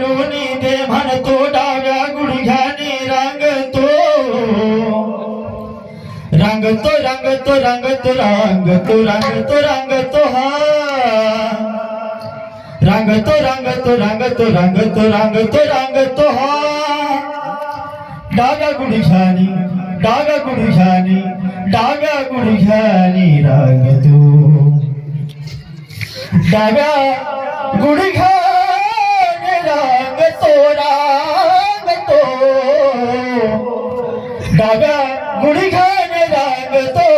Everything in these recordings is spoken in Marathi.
लोणी दे म्हणतो डाव्या गुडघ्याने रंगतो रंगतो रंगतो रंगतो रंगतो रंगतो रंगतो हा रंगतो रंगतो रंगतो रंगतो रंगतो रंगतो हा डाव्या गुडघ्याने डाव्या गुडघ्याने डाव्या गुडघ्याने रंगतो डाव्या गुडघ्या लागतो दादा गुढी खाणे लागतो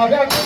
হবে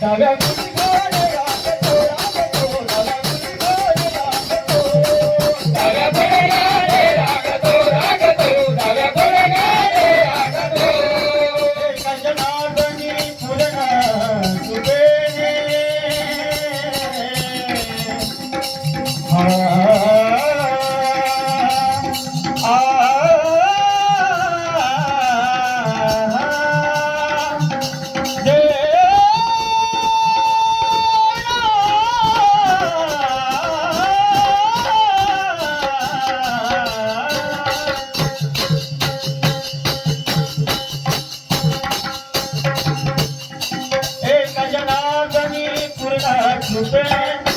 Tak. Where?